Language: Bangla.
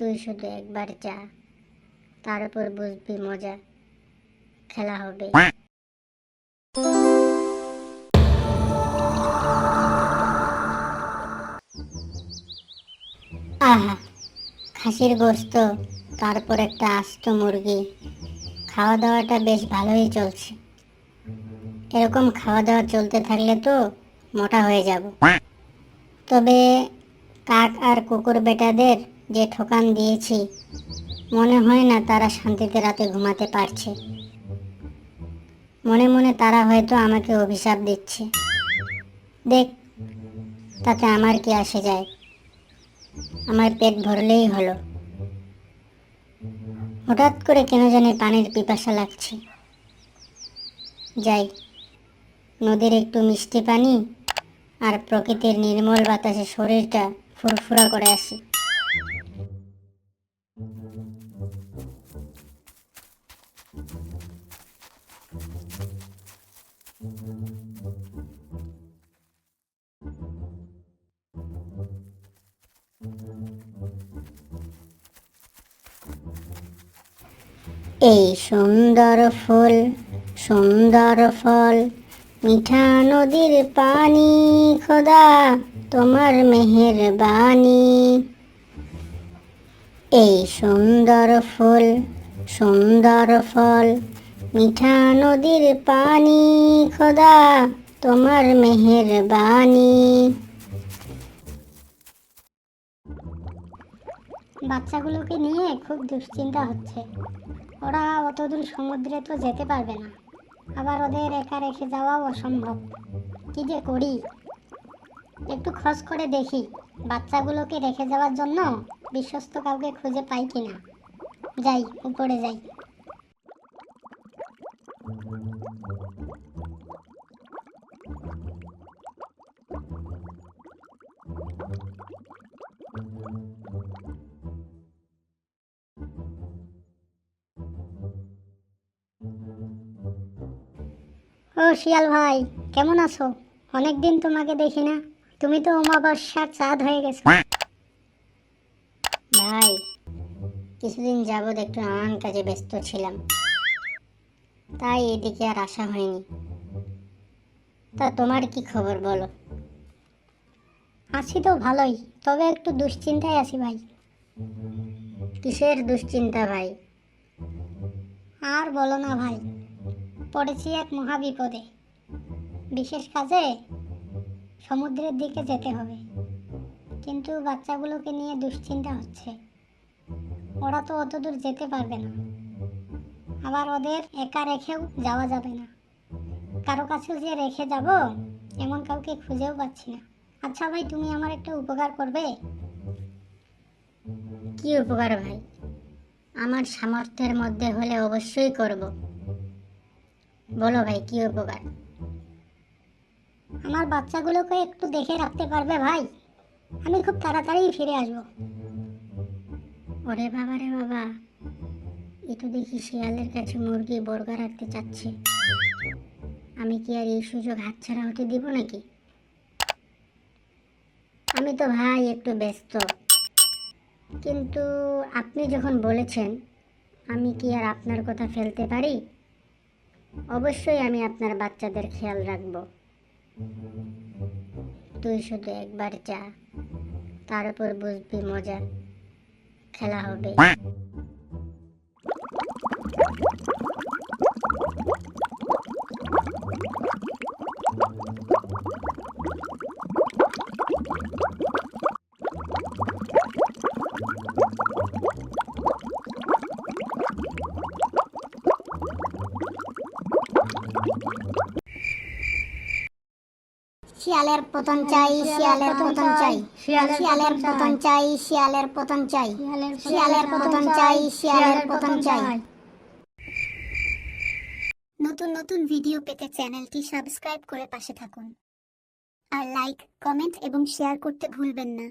তুই শুধু একবার যা তারপর বুঝবি মজা খেলা হবে। আহা খাসির গোস্ত তারপর একটা আস্ত মুরগি। খাওয়া দাওয়াটা বেশ ভালোই চলছে। এরকম খাওয়া দাওয়া চলতে থাকলে তো মোটা হয়ে যাব। তবে কাক আর কুকুর বেটাদের যে ঠকান দিয়েছি, মনে হয় না তারা শান্তিতে রাতে ঘুমাতে পারছে। মনে মনে তারা হয়তো আমাকে অভিশাপ দিচ্ছে। দেখ, তাতে আমার কি আসে যায়? আমার পেট ভরলেই হলো। হঠাৎ করে কেন জানি পানির পিপাসা লাগছে। যাই, নদীর একটু মিষ্টি পানি আর প্রকৃতির নির্মল বাতাসে শরীরটা ফুরফুরা করে আসি। এই সুন্দর ফুল, সুন্দর ফল, মিঠা নদীর পানি, খোদা তোমার মেহের বাণী এই সুন্দর ফুল, সুন্দর ফল, মিঠা নদীর পানি, খোদা তোমার মেহের বাণী বাচ্চাগুলোকে নিয়ে খুব দুশ্চিন্তা হচ্ছে। ওরা অতদূর সমুদ্রে তো যেতে পারবে না। আবার ওদের একা রেখে যাওয়াও অসম্ভব। কী যে করি? একটু খোঁজ করে দেখি, বাচ্চাগুলোকে রেখে যাওয়ার জন্য বিশ্বস্ত কাউকে খুঁজে পাই কিনা। যাই, উপরে যাই। শিয়াল ভাই, কেমন আছো? অনেকদিন তোমাকে দেখি না। তুমি তো অমাবস্যার চাঁদ হয়ে গেছো। ভাই, কিছুদিন যাবৎ একটু নানান কাজে ব্যস্ত ছিলাম। তাই এদিকে আর আসা হয়নি। তা তোমার কি খবর বলো? আছি তো ভালোই, তবে একটু দুশ্চিন্তায় আছি ভাই। কিসের দুশ্চিন্তা ভাই? আর বলো না ভাই। পড়েছি এক মহা বিপদে বিশেষ কাজে সমুদ্রের দিকে যেতে হবে। কিন্তু বাচ্চাগুলোকে নিয়ে দুশ্চিন্তা হচ্ছে। ওরা তো অত দূর যেতে পারবে না। আবার ওদের একা রেখেও যাওয়া যাবে না। কারও কাছেও যে রেখে যাব, এমন কাউকে খুঁজেও পাচ্ছি না। আচ্ছা ভাই, তুমি আমার একটা উপকার করবে? কি উপকার ভাই? আমার সামর্থ্যের মধ্যে হলে অবশ্যই করব। বলো ভাই কি উপকার? আমার বাচ্চাগুলোকে একটু দেখে রাখতে পারবে ভাই? আমি খুব তাড়াতাড়ি ফিরে আসব। ওরে বাবা রে বাবা এ তো দেখি শিয়ালের কাছে মুরগি বর্গা রাখতে চাচ্ছে। আমি কি আর এই সুযোগ হাতছাড়া হতে দিব নাকি? আমি তো ভাই একটু ব্যস্ত। কিন্তু আপনি যখন বলেছেন আমি কি আর আপনার কথা ফেলতে পারি? অবশ্যই আমি আপনার বাচ্চাদের খেয়াল রাখব। তুই শুধু একবার যা, তার উপর বুঝবি মজা, খেলা হবে। শিয়ালের পতন চাই, শিয়ালের পতন চাই, শিয়ালের পতন চাই, শিয়ালের পতন চাই, শিয়ালের পতন চাই, শিয়ালের পতন চাই। নতুন নতুন ভিডিও পেতে চ্যানেলটি সাবস্ক্রাইব করে পাশে থাকুন। আর লাইক, কমেন্ট এবং শেয়ার করতে ভুলবেন না।